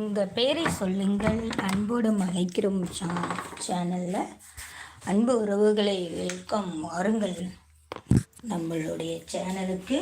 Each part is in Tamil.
உங்கள் பேரை சொல்லுங்கள். அன்போடு அழைக்கிறோம் சா சேனலில் அன்பு உறவுகளை வெல்கம் வாருங்கள். நம்மளுடைய சேனலுக்கு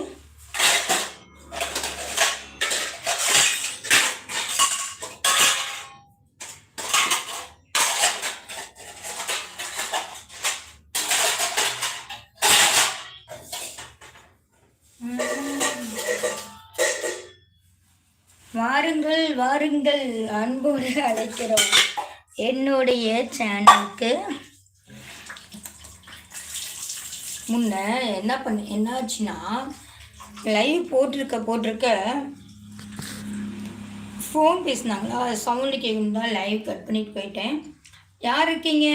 வாருங்கள் வாருங்கள் அன்போடு அழைக்கிறோம். என்னுடைய சேனலுக்கு முன்ன என்ன பண்ண என்னாச்சுன்னா லைவ் போட்டிருக்க போட்டிருக்க ஃபோன் பேசினாங்களா? சவுண்டு கேட்கும் தான் லைவ் கட் பண்ணிட்டு போயிட்டேன். யார் இருக்கீங்க?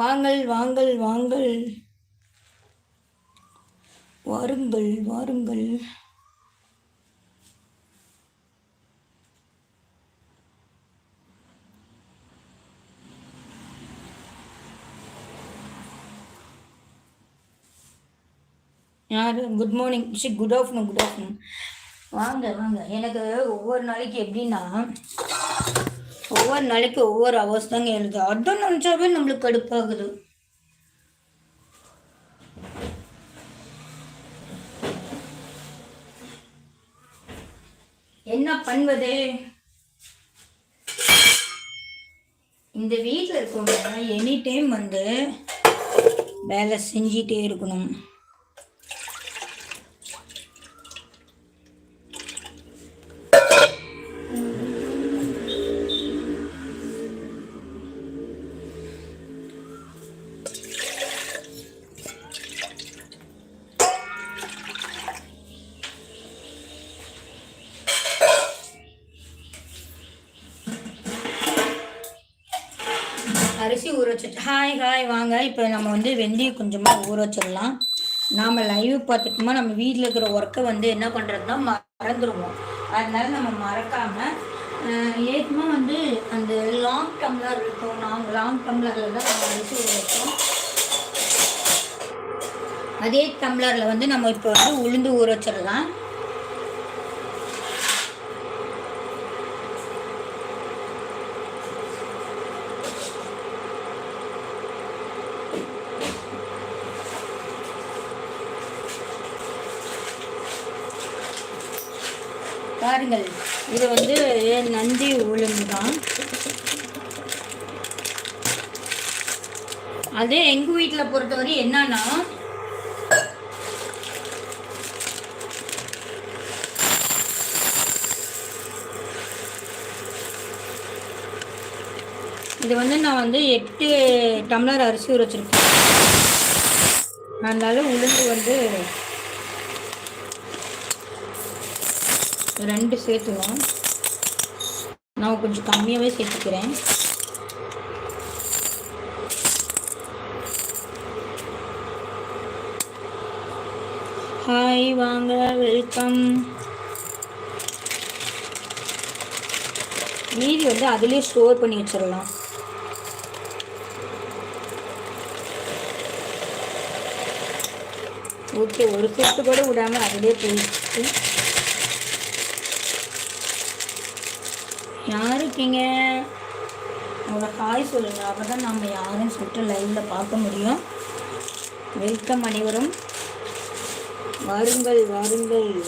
வாங்கள் வாங்கள் வாங்கள். வாருங்கள் வாருங்கள். யார்? குட் மார்னிங் ஷி குட் ஆஃப்டர்நூன் குட் ஆஃப்டர்நூன் வாங்க வாங்க. எனக்கு ஒவ்வொரு நாளைக்கு எப்படின்னா ஒவ்வொரு நாளைக்கு ஒவ்வொரு அவர்ஸ் தாங்க எழுது அதான் நினச்சாவே நம்மளுக்கு கடுப்பாகுது. என்ன பண்ணுவது இந்த வீட்டில் இருக்கவங்க எனி டைம் வந்து வேலை செஞ்சிட்டே இருக்கணும். அரிசி ஊற வச்சு ஹாய் ஹாய் வாங்க. இப்போ நம்ம வந்து வெந்தயம் கொஞ்சமாக ஊற வச்சிடலாம். நாம் லைவ் பார்த்துட்டோமா நம்ம வீட்டில் இருக்கிற ஒர்க்கை வந்து என்ன பண்ணுறதுனா மறந்துடுவோம் அதனால நம்ம மறக்காமல் ஏற்கனவே வந்து அந்த லாங் டம்ளர் இருக்கும். நாங்கள் லாங் டம்ளரில் தான் நம்ம அரிசி ஊற வைப்போம் அதே டம்ளரில் வந்து நம்ம இப்போ வந்து உளுந்து ஊற வச்சிடலாம். பாருங்கள். இது வந்து நந்தி உளுந்து தான்? அதே எங்கள் வீட்டில் பொறுத்தவரை என்னன்னா இது வந்து நான் வந்து எட்டு டம்ளர் அரிசி உரைச்சிருக்கேன் அதனால உளுந்து வந்து ரெண்டு சேர்த்துவோம் நான் கொஞ்சம் கம்மியாகவே சேர்த்துக்கிறேன். ஹாய் வாங்க வெல்கம் மீதி வந்து அதுலேயே ஸ்டோர் பண்ணி வச்சிடலாம். ஓகே ஒரு சொட்டு கூட விடாமல் அதிலே போயிடுச்சு. யார் இருக்கீங்க? உங்களோட ஹாய் சொல்லுங்கள் அவள் தான் நம்ம யாருன்னு சொல்லிட்டு லைவில் பார்க்க முடியும். வெல்கம் அனைவரும். வாருங்கள் வாருங்கள்.